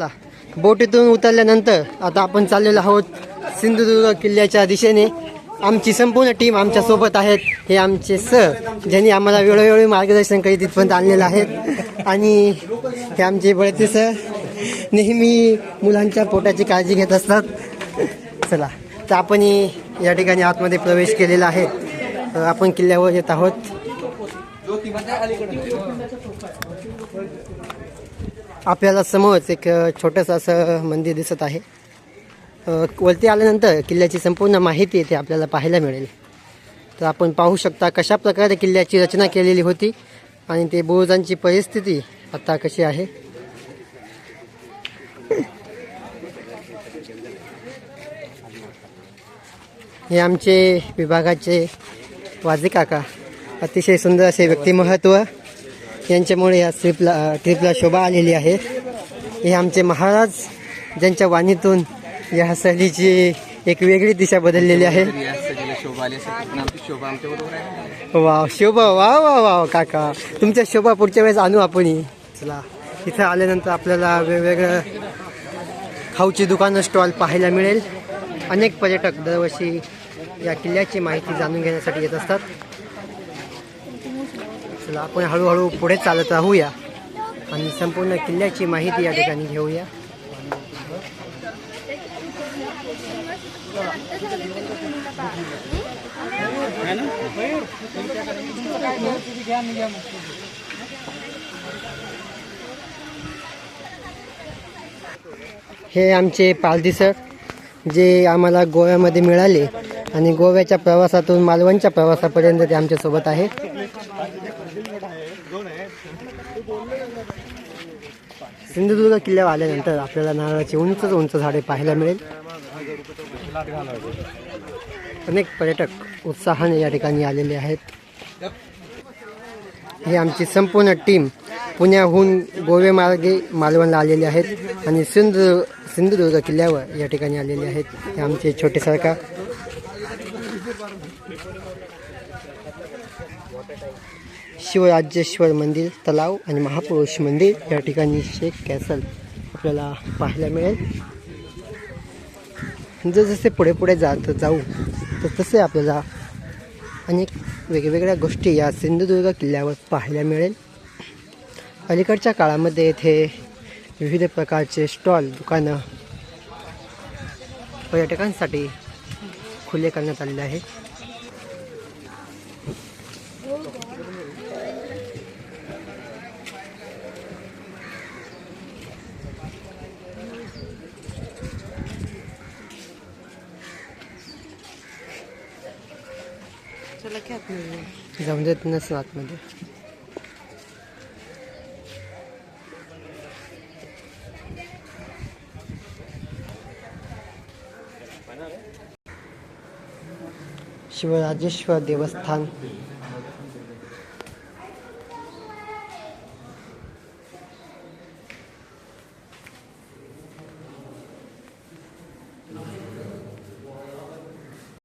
चला बोटीतून उतरल्यानंतर आता आपण चाललेलो आहोत सिंधुदुर्ग किल्ल्याच्या दिशेने. आमची संपूर्ण टीम आमच्यासोबत आहेत. हे आमचे सर ज्यांनी आम्हाला वेळोवेळी मार्गदर्शन करीत इथपर्यंत आणलेलं आहेत. आणि हे आमचे बळते सर नेहमी मुलांच्या पोटाची काळजी घेत असतात. चला तर आपण या ठिकाणी आतमध्ये प्रवेश केलेला आहे. आपण किल्ल्यावर येत आहोत. आपल्याला समोरच एक छोटंसं असं मंदिर दिसत आहे. वरती आल्यानंतर किल्ल्याची संपूर्ण माहिती येथे आपल्याला पाहायला मिळेल. तर आपण पाहू शकता कशा प्रकारे किल्ल्याची रचना केलेली होती आणि ते बुरुजांची परिस्थिती आता कशी आहे. हे आमचे विभागाचे वाजे काका. अतिशय सुंदर असे व्यक्तिमहत्व यांच्यामुळे या ट्रिपला ट्रिपला शोभा आलेली आहे. हे आमचे महाराज ज्यांच्या वाणीतून या सहलीची एक वेगळी दिशा बदललेली आहे. शोभा वा शोभा वा वा वा काका. तुमच्या शोभा पुढच्या वेळेस आणू आपण चला इथं आल्यानंतर आपल्याला वेगवेगळं खाऊची दुकानं स्टॉल पाहायला मिळेल. अनेक पर्यटक दरवर्षी या किल्ल्याची माहिती जाणून घेण्यासाठी येत असतात. चला आपण हळूहळू पुढे चालत राहूया आणि संपूर्ण किल्ल्याची माहिती या ठिकाणी घेऊया. हे आमचे पालदी सर जे आम्हाला गोव्यामध्ये मिळाले. आणि गोव्याच्या प्रवासातून मालवणच्या प्रवासापर्यंत ते आमच्यासोबत आहे. सिंधुदुर्ग किल्ल्यावर आल्यानंतर आपल्याला नारळाची उंचच उंच झाडे पाहायला मिळेल. अनेक पर्यटक उत्साहाने या ठिकाणी आलेले आहेत. ही आमची संपूर्ण टीम पुण्याहून गोवे मार्गे मालवणला आलेले आहेत आणि सिंधु सिंधुदुर्ग किल्ल्यावर या ठिकाणी आलेले आहेत. हे आमचे छोटे सरकार शिवराज्येश्वर मंदिर तलाव आणि महापुरुष मंदिर या ठिकाणी शेख कॅसल आपल्याला पाहायला मिळेल. जसजसे पुढे पुढे जात जाऊ तर तसे आपल्याला अनेक वेगवेगळ्या गोष्टी या सिंधुदुर्ग किल्ल्यावर पाहायला मिळेल. अलीकडच्या काळामध्ये येथे विविध प्रकारचे स्टॉल दुकानं पर्यटकांसाठी खुले करण्यात आलेले आहे जाऊन देत नसं आतमध्ये शिवराजेश्वर देवस्थान